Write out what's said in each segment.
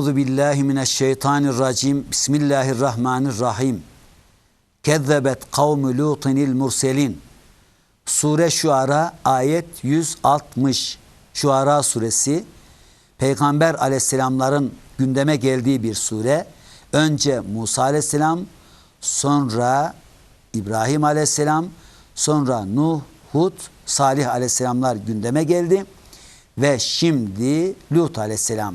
Euzu billahi mineşşeytanirracim. Bismillahirrahmanirrahim. Kezzebet kavmu Lutinil murselin. Sure Şuara ayet 160. Şuara suresi Peygamber aleyhisselamların gündeme geldiği bir sure. Önce Musa aleyhisselam, sonra İbrahim aleyhisselam, sonra Nuh, Hud, Salih aleyhisselamlar gündeme geldi ve şimdi Lut aleyhisselam.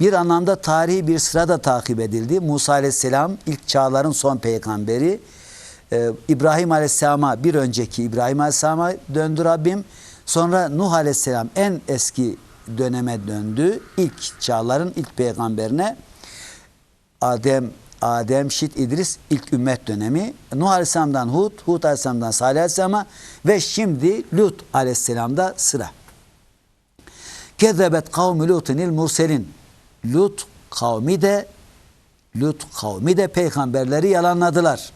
Bir anlamda tarihi bir sırada takip edildi. Musa aleyhisselam ilk çağların son peygamberi. Ee, İbrahim aleyhisselama bir önceki İbrahim aleyhisselama döndü Rabbim. Sonra Nuh aleyhisselam en eski döneme döndü. İlk çağların ilk peygamberine. Adem Adem, Şit, İdris ilk ümmet dönemi. Nuh Aleyhisselam'dan Hud, Hud Aleyhisselam'dan Salih Aleyhisselam'a ve şimdi Lut Aleyhisselam'da sıra. Kezzebet kavmi Lutinil murselin. Lut kavmi de Lut kavmi de peygamberleri yalanladılar.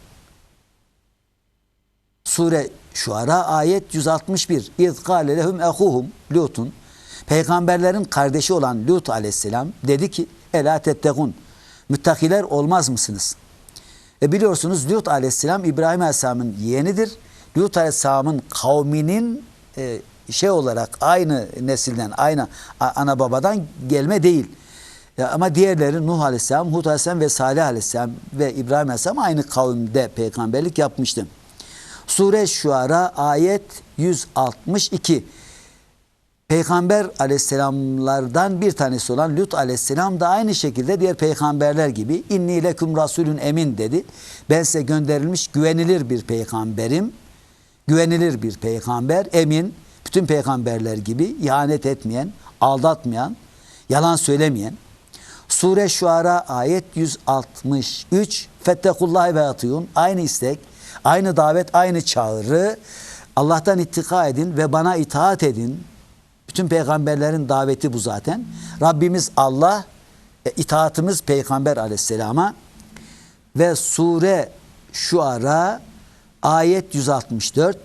Sure Şuara ayet 161. İz lehum ehuhum Lutun. Peygamberlerin kardeşi olan Lut aleyhisselam dedi ki Ela tettekun. Müttakiler olmaz mısınız? E biliyorsunuz Lut aleyhisselam İbrahim aleyhisselamın yeğenidir. Lut aleyhisselamın kavminin e, şey olarak aynı nesilden, aynı ana babadan gelme değil. Ya ama diğerleri Nuh Aleyhisselam, Hud Aleyhisselam ve Salih Aleyhisselam ve İbrahim Aleyhisselam aynı kavimde peygamberlik yapmıştı. Sure Şuara ayet 162. Peygamber aleyhisselamlardan bir tanesi olan Lut aleyhisselam da aynı şekilde diğer peygamberler gibi inni leküm rasulün emin dedi. Ben size gönderilmiş güvenilir bir peygamberim. Güvenilir bir peygamber, emin, bütün peygamberler gibi ihanet etmeyen, aldatmayan, yalan söylemeyen. Sure Şuara ayet 163. Fettekullahi ve atıyun. Aynı istek, aynı davet, aynı çağrı. Allah'tan ittika edin ve bana itaat edin. Bütün peygamberlerin daveti bu zaten. Rabbimiz Allah, e, itaatimiz Peygamber aleyhisselama. Ve sure Şuara ayet 164.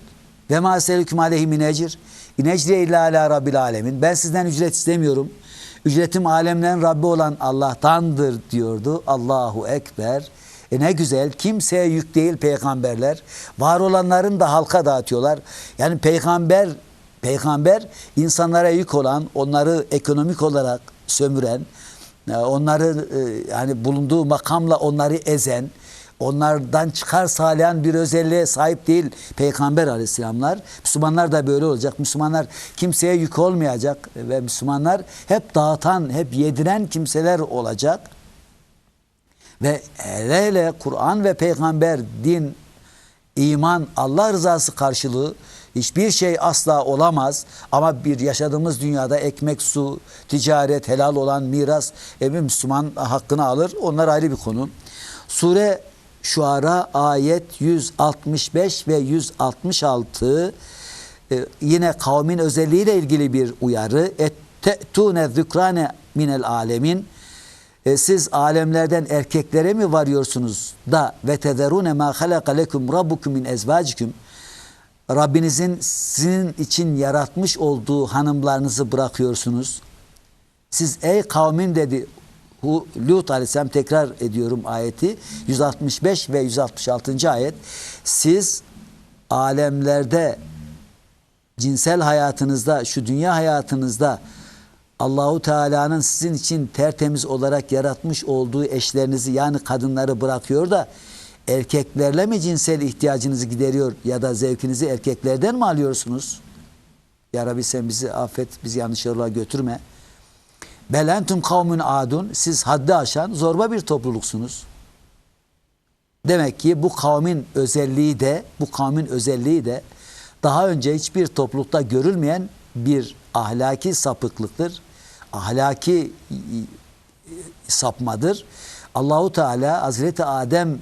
Ve ma selüküm aleyhi min ecir. İnecriye illa ala rabbil alemin. Ben sizden ücret istemiyorum. Ücretim alemlerin Rabbi olan Allah'tandır diyordu. Allahu Ekber. E ne güzel kimseye yük değil peygamberler. Var olanların da halka dağıtıyorlar. Yani peygamber peygamber insanlara yük olan, onları ekonomik olarak sömüren, e, onları e, yani bulunduğu makamla onları ezen, onlardan çıkar sağlayan bir özelliğe sahip değil Peygamber aleyhisselamlar. Müslümanlar da böyle olacak. Müslümanlar kimseye yük olmayacak ve Müslümanlar hep dağıtan, hep yediren kimseler olacak. Ve hele hele Kur'an ve peygamber, din, iman, Allah rızası karşılığı hiçbir şey asla olamaz. Ama bir yaşadığımız dünyada ekmek, su, ticaret, helal olan miras evi Müslüman hakkını alır. Onlar ayrı bir konu. Sure Şuara ayet 165 ve 166 ee, yine kavmin özelliğiyle ilgili bir uyarı. Ette'tune zükrane minel alemin e, siz alemlerden erkeklere mi varıyorsunuz da ve tezerune ma halaka lekum rabbukum min ezvacikum Rabbinizin sizin için yaratmış olduğu hanımlarınızı bırakıyorsunuz. Siz ey kavmin dedi Lut Aleyhisselam tekrar ediyorum ayeti 165 ve 166. ayet siz alemlerde cinsel hayatınızda şu dünya hayatınızda Allahu Teala'nın sizin için tertemiz olarak yaratmış olduğu eşlerinizi yani kadınları bırakıyor da erkeklerle mi cinsel ihtiyacınızı gideriyor ya da zevkinizi erkeklerden mi alıyorsunuz? Ya Rabbi sen bizi affet, bizi yanlış yola götürme. Belentum kavmün adun. Siz haddi aşan zorba bir topluluksunuz. Demek ki bu kavmin özelliği de, bu kavmin özelliği de daha önce hiçbir toplulukta görülmeyen bir ahlaki sapıklıktır. Ahlaki sapmadır. Allahu Teala Hazreti Adem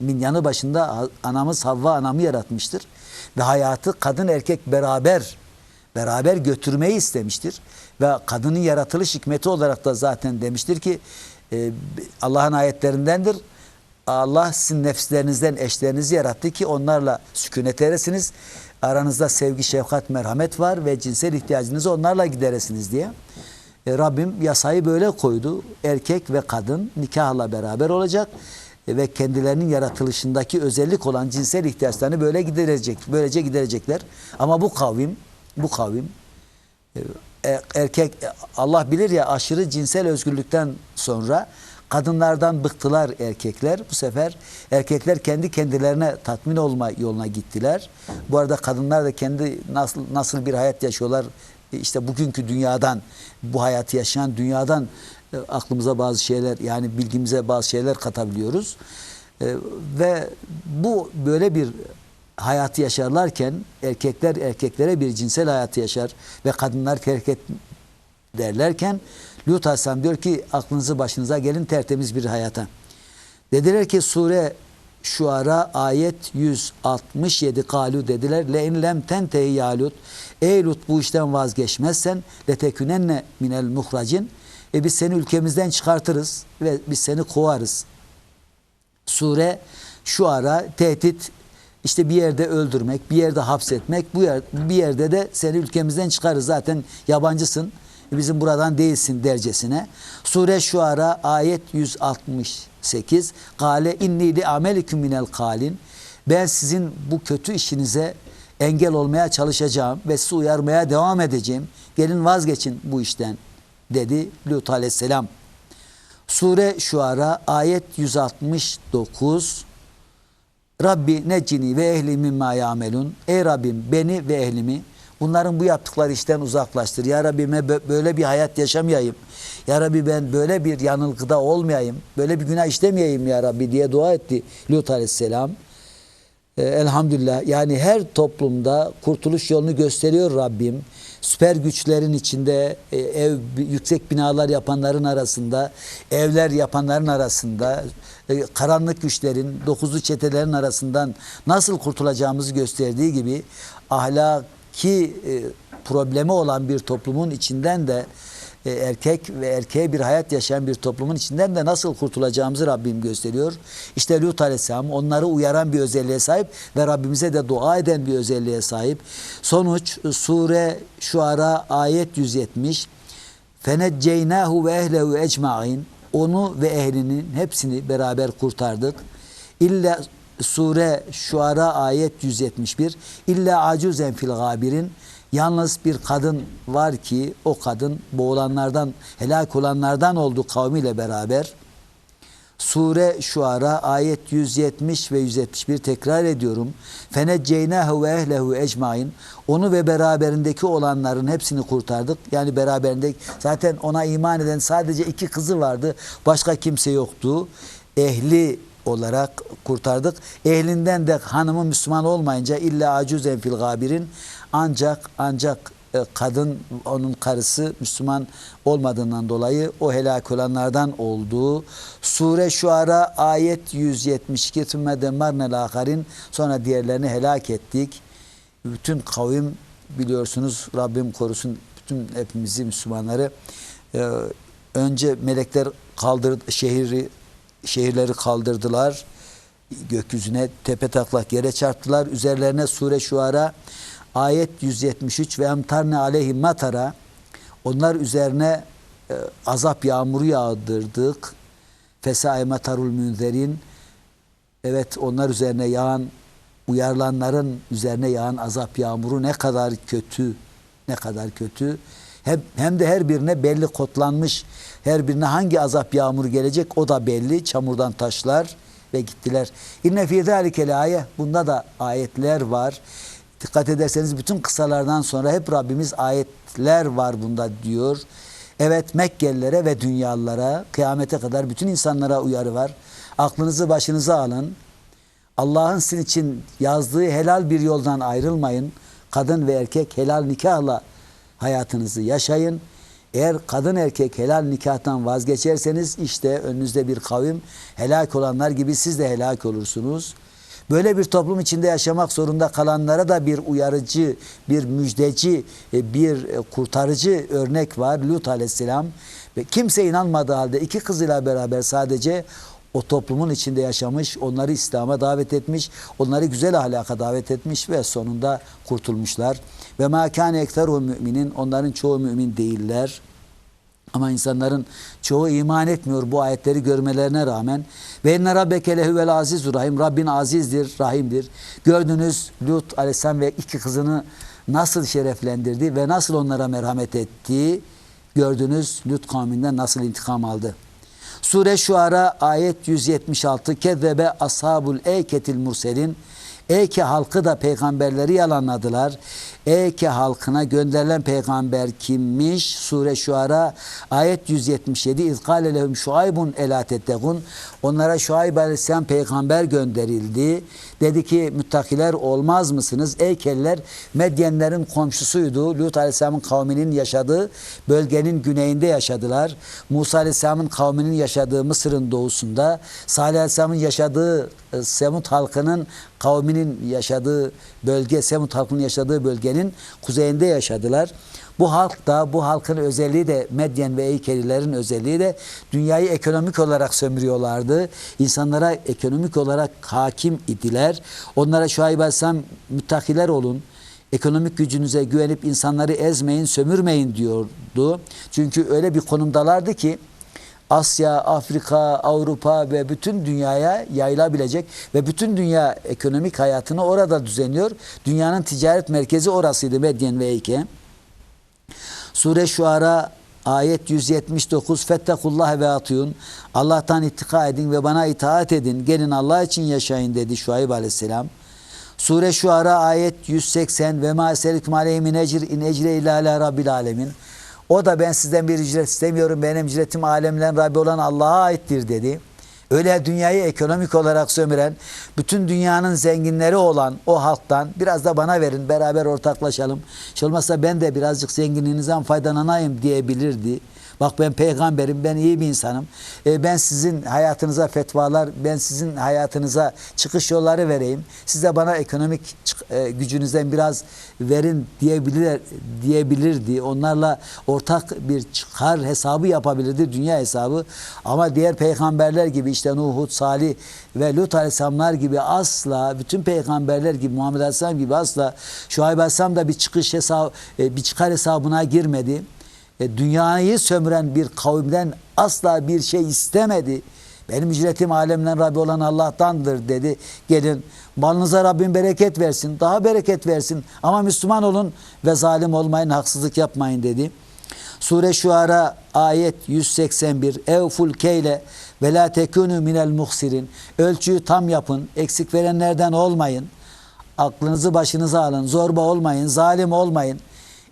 min yanı başında anamız Havva anamı yaratmıştır ve hayatı kadın erkek beraber beraber götürmeyi istemiştir. Ve kadının yaratılış hikmeti olarak da zaten demiştir ki e, Allah'ın ayetlerindendir. Allah sizin nefslerinizden eşlerinizi yarattı ki onlarla sükunet eresiniz. Aranızda sevgi, şefkat, merhamet var ve cinsel ihtiyacınızı onlarla gideresiniz diye. E, Rabbim yasayı böyle koydu. Erkek ve kadın nikahla beraber olacak ve kendilerinin yaratılışındaki özellik olan cinsel ihtiyaçlarını böyle giderecek, böylece giderecekler. Ama bu kavim, bu kavim e, erkek Allah bilir ya aşırı cinsel özgürlükten sonra kadınlardan bıktılar erkekler. Bu sefer erkekler kendi kendilerine tatmin olma yoluna gittiler. Bu arada kadınlar da kendi nasıl nasıl bir hayat yaşıyorlar e, işte bugünkü dünyadan bu hayatı yaşayan dünyadan e, aklımıza bazı şeyler yani bilgimize bazı şeyler katabiliyoruz. E, ve bu böyle bir hayatı yaşarlarken erkekler erkeklere bir cinsel hayatı yaşar ve kadınlar terk derlerken Lut Aleyhisselam diyor ki aklınızı başınıza gelin tertemiz bir hayata. Dediler ki sure Şuara ayet 167 kalu dediler. Le in lem tentehi ya Lut. Ey Lut bu işten vazgeçmezsen letekünenne minel muhracin. E biz seni ülkemizden çıkartırız ve biz seni kovarız. Sure şu ara tehdit işte bir yerde öldürmek, bir yerde hapsetmek, bu yer, bir yerde de seni ülkemizden çıkarız. Zaten yabancısın, bizim buradan değilsin dercesine. Sure şu ara ayet 168. Kale inni li ameliküm minel kalin. Ben sizin bu kötü işinize engel olmaya çalışacağım ve sizi uyarmaya devam edeceğim. Gelin vazgeçin bu işten dedi Lut aleyhisselam. Sure Şuara ayet 169 Rabbi necini ve ehli mimma yamelun. Ey Rabbim beni ve ehlimi bunların bu yaptıkları işten uzaklaştır. Ya Rabbi ben böyle bir hayat yaşamayayım. Ya Rabbi ben böyle bir yanılgıda olmayayım. Böyle bir günah işlemeyeyim ya Rabbi diye dua etti Lut aleyhisselam. Ee, elhamdülillah yani her toplumda kurtuluş yolunu gösteriyor Rabbim. Süper güçlerin içinde e, ev yüksek binalar yapanların arasında, evler yapanların arasında, e, karanlık güçlerin, dokuzlu çetelerin arasından nasıl kurtulacağımızı gösterdiği gibi ahlaki e, problemi olan bir toplumun içinden de e, erkek ve erkeğe bir hayat yaşayan bir toplumun içinden de nasıl kurtulacağımızı Rabbim gösteriyor. İşte Lut Aleyhisselam onları uyaran bir özelliğe sahip ve Rabbimize de dua eden bir özelliğe sahip. Sonuç sure Şuara ayet 170 Feneceynahu ve ehlehu ecmain onu ve ehlinin hepsini beraber kurtardık. İlla sure Şuara ayet 171 İlla acuzen fil gabirin Yalnız bir kadın var ki o kadın boğulanlardan, helak olanlardan oldu kavmiyle beraber. Sure Şuara ayet 170 ve 171 tekrar ediyorum. Feneceynahu ve ehlehu ecmain. Onu ve beraberindeki olanların hepsini kurtardık. Yani beraberinde zaten ona iman eden sadece iki kızı vardı. Başka kimse yoktu. Ehli olarak kurtardık. Ehlinden de hanımı Müslüman olmayınca illa acuzen fil gabirin ancak ancak kadın onun karısı Müslüman olmadığından dolayı o helak olanlardan olduğu Sure Şuara ayet 172 tümme demarnel akarin sonra diğerlerini helak ettik. Bütün kavim biliyorsunuz Rabbim korusun bütün hepimizi Müslümanları. E, önce melekler kaldırdı şehri şehirleri kaldırdılar. Gökyüzüne tepe taklak yere çarptılar. Üzerlerine sure şuara ayet 173 ve emtarne aleyhim matara onlar üzerine e, azap yağmuru yağdırdık. Fesai matarul münzerin evet onlar üzerine yağan uyarlanların üzerine yağan azap yağmuru ne kadar kötü ne kadar kötü hem, hem de her birine belli kodlanmış her birine hangi azap yağmuru gelecek o da belli çamurdan taşlar ve gittiler. İnne fî zâlike bunda da ayetler var. Dikkat ederseniz bütün kısalardan sonra hep Rabbimiz ayetler var bunda diyor. Evet Mekkelilere ve dünyalılara kıyamete kadar bütün insanlara uyarı var. Aklınızı başınıza alın. Allah'ın sizin için yazdığı helal bir yoldan ayrılmayın. Kadın ve erkek helal nikahla hayatınızı yaşayın. Eğer kadın erkek helal nikahtan vazgeçerseniz işte önünüzde bir kavim helak olanlar gibi siz de helak olursunuz. Böyle bir toplum içinde yaşamak zorunda kalanlara da bir uyarıcı, bir müjdeci, e, bir e, kurtarıcı örnek var. Lut aleyhisselam ve kimse inanmadığı halde iki kızıyla beraber sadece o toplumun içinde yaşamış, onları İslam'a davet etmiş, onları güzel ahlaka davet etmiş ve sonunda kurtulmuşlar. Ve ma kâne ekteru müminin, onların çoğu mümin değiller. Ama insanların çoğu iman etmiyor bu ayetleri görmelerine rağmen. Ve inne rabbeke lehuvel azizur rahim. Rabbin azizdir, rahimdir. Gördünüz Lut aleyhisselam ve iki kızını nasıl şereflendirdi ve nasıl onlara merhamet etti. Gördünüz Lut kavminden nasıl intikam aldı. Sure Şuara ayet 176 Kezzebe ashabul eyketil murselin Eyke halkı da peygamberleri yalanladılar. Eyke halkına gönderilen peygamber kimmiş? Sure Şuara ayet 177 İzkale lehum şuaybun elâ tettegûn Onlara Şuayb aleyhisselam peygamber gönderildi. Dedi ki müttakiler olmaz mısınız? Eykeliler Medyenlerin komşusuydu. Lut aleyhisselamın kavminin yaşadığı bölgenin güneyinde yaşadılar. Musa aleyhisselamın kavminin yaşadığı Mısır'ın doğusunda. Salih aleyhisselamın yaşadığı e, Semut halkının kavminin yaşadığı bölge, Semut halkının yaşadığı bölgenin kuzeyinde yaşadılar. Bu halk da, bu halkın özelliği de Medyen ve Eykelilerin özelliği de dünyayı ekonomik olarak sömürüyorlardı. İnsanlara ekonomik olarak hakim idiler. Onlara Şuayb Aleyhisselam müttakiler olun. Ekonomik gücünüze güvenip insanları ezmeyin, sömürmeyin diyordu. Çünkü öyle bir konumdalardı ki Asya, Afrika, Avrupa ve bütün dünyaya yayılabilecek ve bütün dünya ekonomik hayatını orada düzenliyor. Dünyanın ticaret merkezi orasıydı Medyen ve Eyke. Sure Şuara ayet 179 Fettekullah ve atiyun Allah'tan ittika edin ve bana itaat edin. Gelin Allah için yaşayın dedi Şuayb aleyhisselam. Sure Şuara ayet 180 ve ma eselikum aleyhi min ecr in ecre ala rabbil alemin. O da ben sizden bir ücret istemiyorum. Benim ücretim alemlerin Rabbi olan Allah'a aittir dedi. Öyle dünyayı ekonomik olarak sömüren, bütün dünyanın zenginleri olan o halktan biraz da bana verin, beraber ortaklaşalım. Hiç olmazsa ben de birazcık zenginliğinizden faydalanayım diyebilirdi. Bak ben peygamberim, ben iyi bir insanım. E, ben sizin hayatınıza fetvalar, ben sizin hayatınıza çıkış yolları vereyim. Siz de bana ekonomik e, gücünüzden biraz verin diyebilir diyebilirdi. Onlarla ortak bir çıkar hesabı yapabilirdi, dünya hesabı. Ama diğer peygamberler gibi işte Nuh, Hud, Salih ve Lut Aleyhisselamlar gibi asla bütün peygamberler gibi Muhammed Aleyhisselam gibi asla Şuayb Aleyhisselam da bir çıkış hesabı, e, bir çıkar hesabına girmedi e, dünyayı sömüren bir kavimden asla bir şey istemedi. Benim ücretim alemden Rabbi olan Allah'tandır dedi. Gelin malınıza Rabbim bereket versin. Daha bereket versin. Ama Müslüman olun ve zalim olmayın, haksızlık yapmayın dedi. Sure Şuara ayet 181 Evful keyle ve la tekunu minel muhsirin Ölçüyü tam yapın, eksik verenlerden olmayın. Aklınızı başınıza alın, zorba olmayın, zalim olmayın.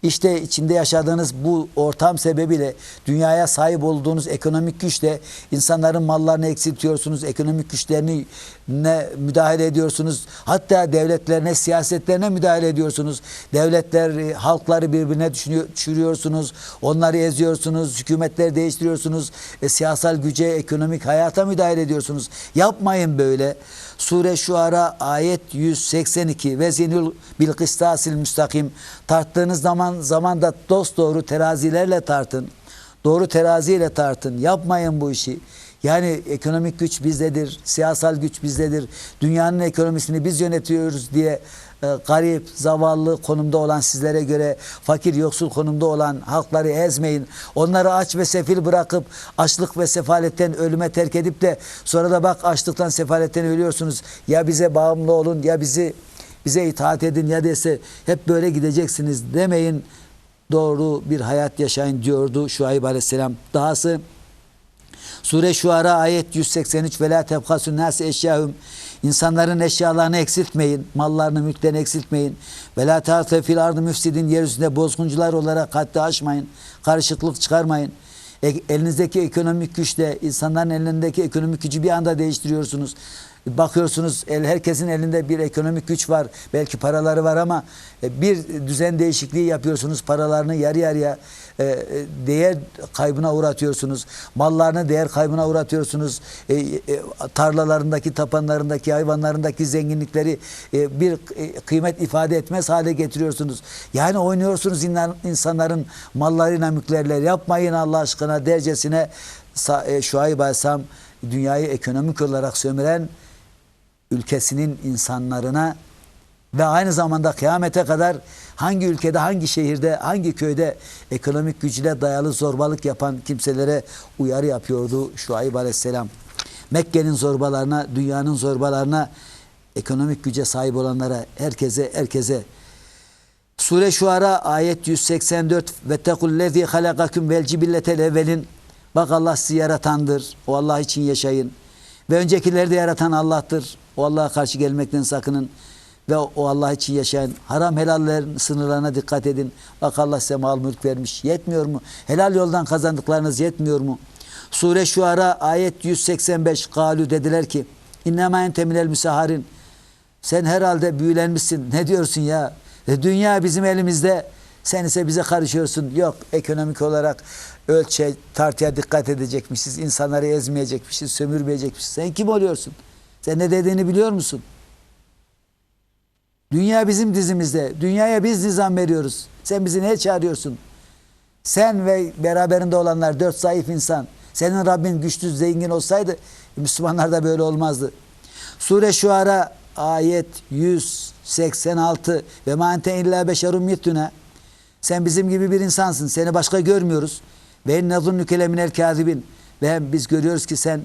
İşte içinde yaşadığınız bu ortam sebebiyle dünyaya sahip olduğunuz ekonomik güçle insanların mallarını eksiltiyorsunuz, ekonomik güçlerini ne müdahale ediyorsunuz. Hatta devletlerine, siyasetlerine müdahale ediyorsunuz. Devletler, e, halkları birbirine düşürüyorsunuz. Onları eziyorsunuz, hükümetleri değiştiriyorsunuz. E, siyasal güce, ekonomik hayata müdahale ediyorsunuz. Yapmayın böyle. Sure Şuara ayet 182 ve zinul bil kıstasil müstakim tarttığınız zaman zamanda dost doğru terazilerle tartın. Doğru teraziyle tartın. Yapmayın bu işi. Yani ekonomik güç bizdedir, siyasal güç bizdedir. Dünyanın ekonomisini biz yönetiyoruz diye e, garip, zavallı konumda olan sizlere göre fakir, yoksul konumda olan halkları ezmeyin. Onları aç ve sefil bırakıp açlık ve sefaletten ölüme terk edip de sonra da bak açlıktan sefaletten ölüyorsunuz. Ya bize bağımlı olun ya bizi bize itaat edin ya dese hep böyle gideceksiniz demeyin. Doğru bir hayat yaşayın diyordu Şuayb Aleyhisselam. Dahası Sure Şuara ayet 183 ve la tebhasun nas eşyahum İnsanların eşyalarını eksiltmeyin, mallarını, mülklerini eksiltmeyin. Ve la ta'te fil ardı müfsidin yeryüzünde bozguncular olarak haddi aşmayın. Karışıklık çıkarmayın. E, elinizdeki ekonomik güçle insanların elindeki ekonomik gücü bir anda değiştiriyorsunuz. Bakıyorsunuz el, herkesin elinde bir ekonomik güç var. Belki paraları var ama e, bir düzen değişikliği yapıyorsunuz. Paralarını yarı yarıya e, e, değer kaybına uğratıyorsunuz. Mallarını değer kaybına uğratıyorsunuz. Tarlalarındaki, tapanlarındaki, hayvanlarındaki zenginlikleri bir kıymet ifade etmez hale getiriyorsunuz. Yani oynuyorsunuz insanların mallarıyla, mülklerle. Yapmayın Allah aşkına dercesine Şuayb Aleyhisselam dünyayı ekonomik olarak sömüren ülkesinin insanlarına ve aynı zamanda kıyamete kadar hangi ülkede, hangi şehirde, hangi köyde ekonomik gücüne dayalı zorbalık yapan kimselere uyarı yapıyordu Şuayb Aleyhisselam. Mekke'nin zorbalarına, dünyanın zorbalarına, ekonomik güce sahip olanlara, herkese, herkese Sure Şuara ayet 184 ve tekullezî halakakum vel cibiletel evvelin Bak Allah sizi yaratandır. O Allah için yaşayın. Ve öncekileri de yaratan Allah'tır. O Allah'a karşı gelmekten sakının. Ve o Allah için yaşayın. Haram helallerin sınırlarına dikkat edin. Bak Allah size mal mülk vermiş. Yetmiyor mu? Helal yoldan kazandıklarınız yetmiyor mu? Sure Şuara ayet 185 Galu dediler ki İnnemâ ente minel müsaharin Sen herhalde büyülenmişsin. Ne diyorsun ya? E, dünya bizim elimizde. Sen ise bize karışıyorsun. Yok ekonomik olarak ölçe, tartıya dikkat edecekmişiz. insanları ezmeyecekmişiz, sömürmeyecekmişiz. Sen kim oluyorsun? Sen ne dediğini biliyor musun? Dünya bizim dizimizde. Dünyaya biz nizam veriyoruz. Sen bizi neye çağırıyorsun? Sen ve beraberinde olanlar dört zayıf insan. Senin Rabbin güçlü, zengin olsaydı Müslümanlar da böyle olmazdı. Sure Şuara ayet 186 ve ma ente illa beşerun mitluna sen bizim gibi bir insansın. Seni başka görmüyoruz. Ve enne zunnuke minel kâzibin. Ve biz görüyoruz ki sen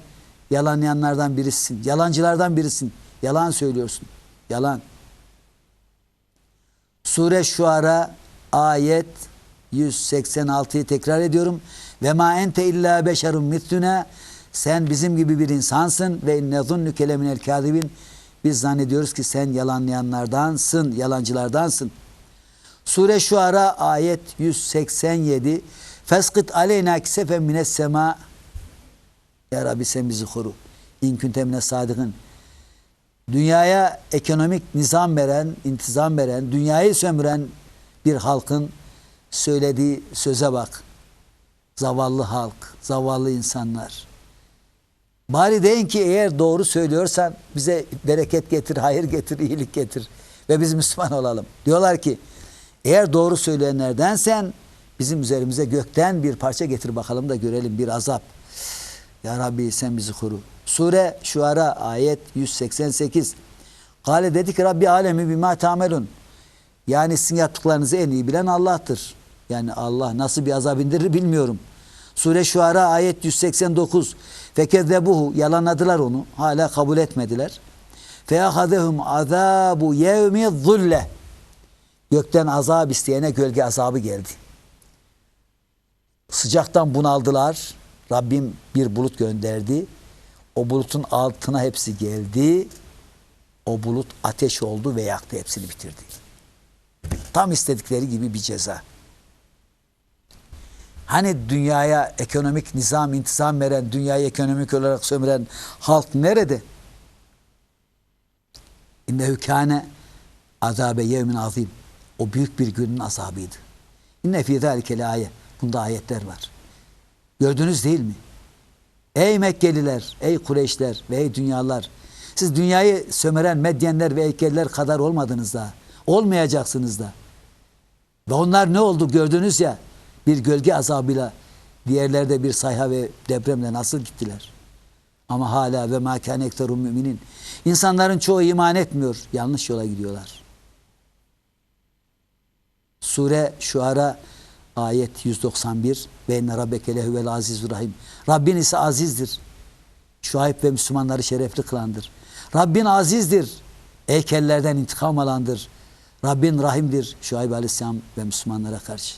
yalanlayanlardan birisin. Yalancılardan birisin. Yalan söylüyorsun. Yalan. Sure Şuara ayet 186'yı tekrar ediyorum. Ve ma ente illa beşerun mitluna sen bizim gibi bir insansın ve inne zunnuke minel kâzibin. Biz zannediyoruz ki sen yalanlayanlardansın, yalancılardansın. Sure Şuara ayet 187 Feskit aleyna kisefen mines sema Ya Rabbi sen bizi koru. İn kuntemne sadıkın. Dünyaya ekonomik nizam veren, intizam veren, dünyayı sömüren bir halkın söylediği söze bak. Zavallı halk, zavallı insanlar. Bari deyin ki eğer doğru söylüyorsan bize bereket getir, hayır getir, iyilik getir ve biz Müslüman olalım. Diyorlar ki eğer doğru söyleyenlerdensen bizim üzerimize gökten bir parça getir bakalım da görelim bir azap. Ya Rabbi sen bizi koru. Sure Şuara ayet 188. Kale dedi ki Rabbi alemi bima tamelun. Yani sizin yaptıklarınızı en iyi bilen Allah'tır. Yani Allah nasıl bir azap indirir bilmiyorum. Sure Şuara ayet 189. Fekezzebuhu yalanladılar onu. Hala kabul etmediler. Feyahadehum azabu yevmi zulle. Gökten azap isteyene gölge azabı geldi. Sıcaktan bunaldılar. Rabbim bir bulut gönderdi. O bulutun altına hepsi geldi. O bulut ateş oldu ve yaktı hepsini bitirdi. Tam istedikleri gibi bir ceza. Hani dünyaya ekonomik nizam, intizam veren, dünyayı ekonomik olarak sömüren halk nerede? İnnehu kâne azabe yevmin azim. O büyük bir günün azabıydı. İnne fî zâlike. Bunda ayetler var. Gördünüz değil mi? Ey Mekkeliler, ey Kureyşler ve ey dünyalar. Siz dünyayı sömüren medyenler ve heykeller kadar olmadınız da. Olmayacaksınız da. Ve onlar ne oldu gördünüz ya bir gölge azabıyla diğerlerde bir sayha ve depremle nasıl gittiler. Ama hala ve ma kâne ekterun müminin. İnsanların çoğu iman etmiyor. Yanlış yola gidiyorlar. Sure Şuara ayet 191 ve enne rabbeke lehuvel azizur rahim. Rabbin ise azizdir. Şuayb ve Müslümanları şerefli kılandır. Rabbin azizdir. Heykellerden intikam alandır. Rabbin rahimdir Şuayb aleyhisselam ve Müslümanlara karşı.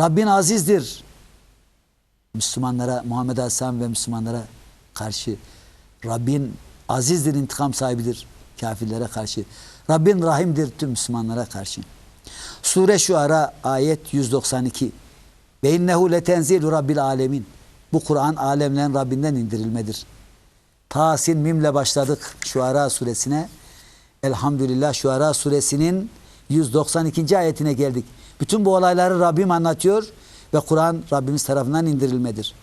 Rabbin azizdir. Müslümanlara, Muhammed Aleyhisselam ve Müslümanlara karşı. Rabbin azizdir, intikam sahibidir kafirlere karşı. Rabbin rahimdir tüm Müslümanlara karşı. Sure Şuara ayet 192. Ve innehu letenzilu rabbil alemin. Bu Kur'an alemlerin Rabbinden indirilmedir. Tasin mimle başladık Şuara suresine. Elhamdülillah Şuara suresinin 192. ayetine geldik. Bütün bu olayları Rabbim anlatıyor ve Kur'an Rabbimiz tarafından indirilmedir.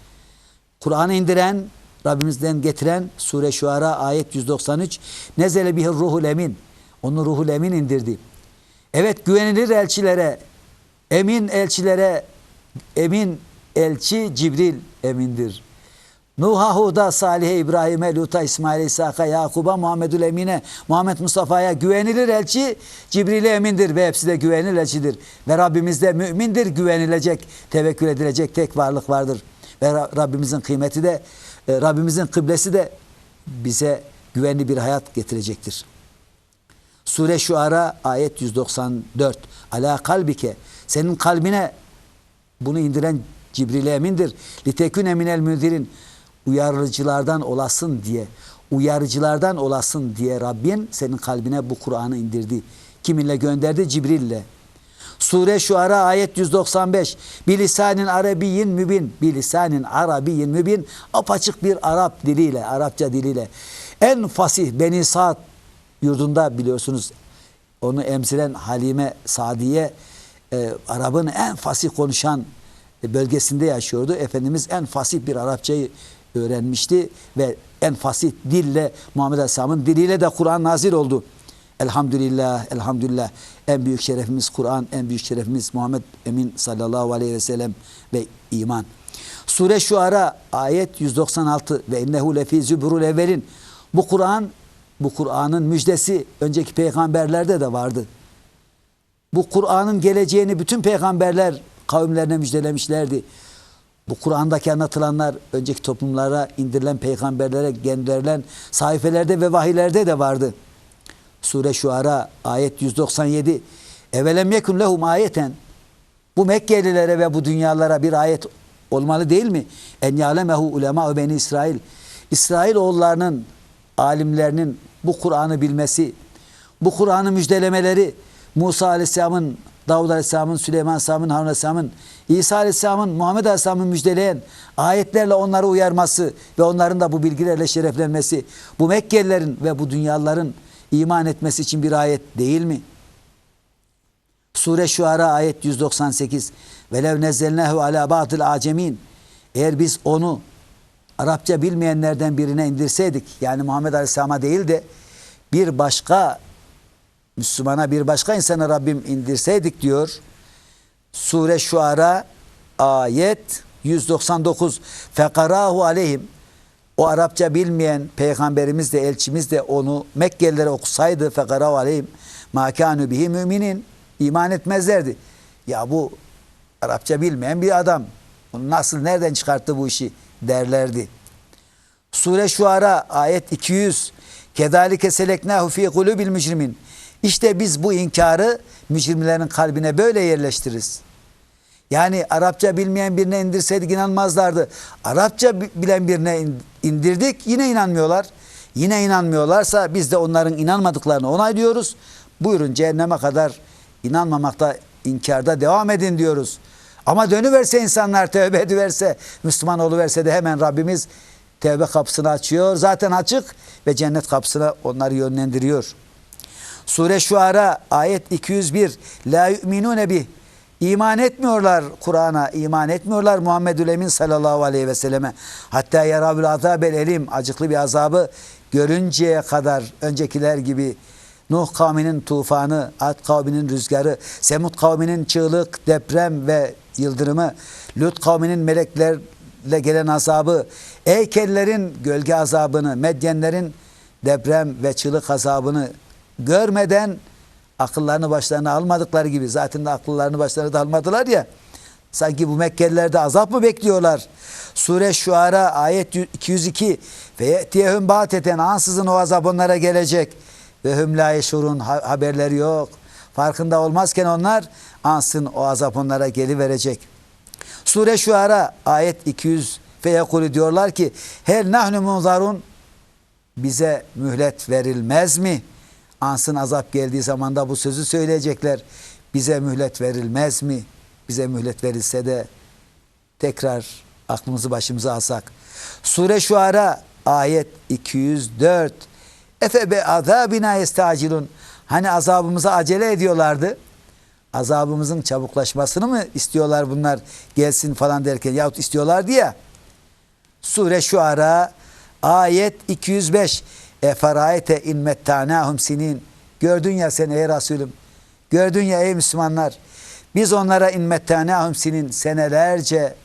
Kur'an'ı indiren, Rabbimizden getiren Sure Şuara ayet 193 Nezele bihir ruhul emin. Onu ruhul emin indirdi. Evet güvenilir elçilere, emin elçilere, emin elçi Cibril emindir. Nuh'a, Hud'a, Salih'e, İbrahim'e, Lut'a, İsmail'e, İshak'a, Yakub'a, Muhammedül Emin'e, Muhammed Mustafa'ya güvenilir elçi Cibril'e emindir ve hepsi de güvenilir elçidir. Ve Rabbimiz de mümindir, güvenilecek, tevekkül edilecek tek varlık vardır. Ve Ra- Rabbimizin kıymeti de, e, Rabbimizin kıblesi de bize güvenli bir hayat getirecektir. Sure Şuara ayet 194. Ala kalbike senin kalbine bunu indiren Cibril emindir. Litekün eminel münzirin uyarıcılardan olasın diye uyarıcılardan olasın diye Rabbin senin kalbine bu Kur'an'ı indirdi. Kiminle gönderdi? Cibril'le. Sure Şuara ayet 195. Bilisanin Arabiyyin mübin. Bilisanin Arabiyyin mübin. Apaçık bir Arap diliyle, Arapça diliyle. En fasih Beni Sa'd yurdunda biliyorsunuz onu emziren Halime Sadiye e, Arap'ın en fasih konuşan bölgesinde yaşıyordu. Efendimiz en fasih bir Arapçayı öğrenmişti ve en fasih dille Muhammed Aleyhisselam'ın diliyle de Kur'an nazil oldu. Elhamdülillah, elhamdülillah. En büyük şerefimiz Kur'an, en büyük şerefimiz Muhammed Emin sallallahu aleyhi ve sellem ve iman. Sure Şuara ayet 196 ve innehu lefi züburul evvelin. Bu Kur'an, bu Kur'an'ın müjdesi önceki peygamberlerde de vardı. Bu Kur'an'ın geleceğini bütün peygamberler kavimlerine müjdelemişlerdi. Bu Kur'an'daki anlatılanlar önceki toplumlara indirilen peygamberlere gönderilen sayfelerde ve vahiylerde de vardı. Sure Şuara ayet 197 Evelem yekun lehum ayeten Bu Mekkelilere ve bu dünyalara bir ayet olmalı değil mi? En ya'lemehu ulema beni İsrail İsrail oğullarının alimlerinin bu Kur'an'ı bilmesi, bu Kur'an'ı müjdelemeleri Musa Aleyhisselam'ın, Davud Aleyhisselam'ın, Süleyman Aleyhisselam'ın, Harun Aleyhisselam'ın, İsa Aleyhisselam'ın, Muhammed Aleyhisselam'ın müjdeleyen ayetlerle onları uyarması ve onların da bu bilgilerle şereflenmesi, bu Mekkelilerin ve bu dünyaların iman etmesi için bir ayet değil mi? Sure Şuara ayet 198 Velev nezzelnehu ala ba'dil acemin Eğer biz onu Arapça bilmeyenlerden birine indirseydik yani Muhammed Aleyhisselam'a değil de bir başka Müslümana bir başka insana Rabbim indirseydik diyor. Sure Şuara ayet 199 Fekarahu aleyhim o Arapça bilmeyen peygamberimiz de elçimiz de onu Mekkelilere okusaydı fekarahu aleyhim makanu bihi müminin iman etmezlerdi. Ya bu Arapça bilmeyen bir adam. Bunu nasıl nereden çıkarttı bu işi derlerdi. Sure Şuara ayet 200 Kedalike seleknahu fi kulubil mücrimin. İşte biz bu inkarı mücrimlerin kalbine böyle yerleştiririz. Yani Arapça bilmeyen birine indirseydik inanmazlardı. Arapça bilen birine indirdik yine inanmıyorlar. Yine inanmıyorlarsa biz de onların inanmadıklarını onaylıyoruz. Buyurun cehenneme kadar inanmamakta, inkarda devam edin diyoruz. Ama dönüverse insanlar tövbe ediverse, Müslüman oluverse de hemen Rabbimiz tevbe kapısını açıyor. Zaten açık ve cennet kapısına onları yönlendiriyor. Sure Şuara ayet 201 La yu'minune bih İman etmiyorlar Kur'an'a, iman etmiyorlar Muhammedül Emin sallallahu aleyhi ve selleme. Hatta yarabül azabel elim, acıklı bir azabı görünceye kadar öncekiler gibi Nuh kavminin tufanı, Ad kavminin rüzgarı, Semud kavminin çığlık, deprem ve yıldırımı, Lut kavminin meleklerle gelen azabı, Eykellerin gölge azabını, Medyenlerin deprem ve çığlık azabını görmeden akıllarını başlarına almadıkları gibi zaten de akıllarını başlarına da almadılar ya sanki bu Mekkelilerde azap mı bekliyorlar? Sure Şuara ayet 202 ve yetiyehum bateten ansızın o azap onlara gelecek ve hüm la yeşurun haberleri yok. Farkında olmazken onlar ansın o azap onlara geliverecek. Sure Şuara ayet 200 ve yekulu diyorlar ki her nahnu munzarun bize mühlet verilmez mi? Ansın azap geldiği zaman da bu sözü söyleyecekler. Bize mühlet verilmez mi? Bize mühlet verilse de tekrar aklımızı başımıza alsak. Sure Şuara ayet 204 Efe be azabina estacilun Hani azabımıza acele ediyorlardı. Azabımızın çabuklaşmasını mı istiyorlar bunlar gelsin falan derken yahut istiyorlar diye. Sure Şuara ayet 205 Eferayete in mettanahum sinin. Gördün ya sen ey Resulüm. Gördün ya ey Müslümanlar. Biz onlara in mettanahum sinin senelerce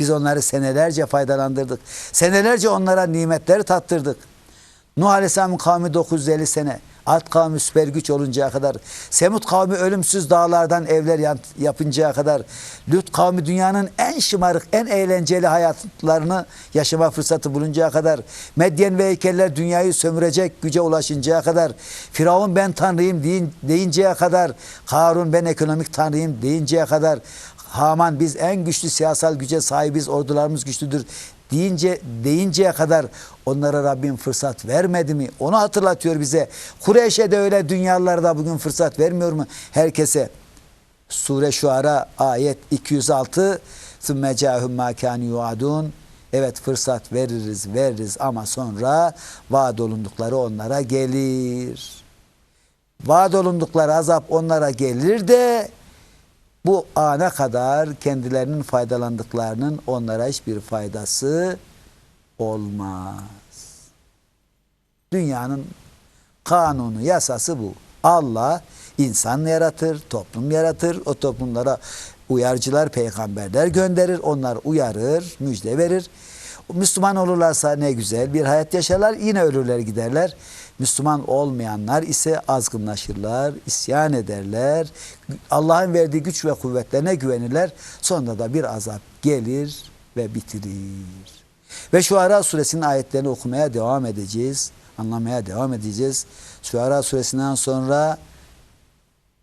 Biz onları senelerce faydalandırdık. Senelerce onlara nimetleri tattırdık. Nuh Aleyhisselam'ın kavmi 950 sene. Ad kavmi süper güç oluncaya kadar. Semut kavmi ölümsüz dağlardan evler yapıncaya kadar. Lut kavmi dünyanın en şımarık, en eğlenceli hayatlarını yaşama fırsatı buluncaya kadar. Medyen ve heykeller dünyayı sömürecek güce ulaşıncaya kadar. Firavun ben tanrıyım deyin, deyinceye kadar. Harun ben ekonomik tanrıyım deyinceye kadar. Haman biz en güçlü siyasal güce sahibiz, ordularımız güçlüdür deyince deyinceye kadar onlara Rabbim fırsat vermedi mi? Onu hatırlatıyor bize. Kureyş'e de öyle dünyalarda bugün fırsat vermiyor mu herkese? Sure Şuara ayet 206 ثُمَّ جَاهُمْ مَا كَانُ يُعَدُونَ Evet fırsat veririz veririz ama sonra vaat olundukları onlara gelir. Vaat olundukları azap onlara gelir de bu ana kadar kendilerinin faydalandıklarının onlara hiçbir faydası olmaz. Dünyanın kanunu, yasası bu. Allah insan yaratır, toplum yaratır. O toplumlara uyarıcılar, peygamberler gönderir. Onlar uyarır, müjde verir. Müslüman olurlarsa ne güzel bir hayat yaşarlar. Yine ölürler giderler. Müslüman olmayanlar ise azgınlaşırlar, isyan ederler. Allah'ın verdiği güç ve kuvvetlerine güvenirler. Sonra da bir azap gelir ve bitirir. Ve Şuara suresinin ayetlerini okumaya devam edeceğiz. Anlamaya devam edeceğiz. Şuara suresinden sonra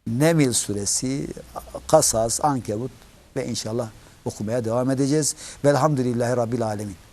Nemil suresi, Kasas, Ankebut ve inşallah okumaya devam edeceğiz. Velhamdülillahi Rabbil Alemin.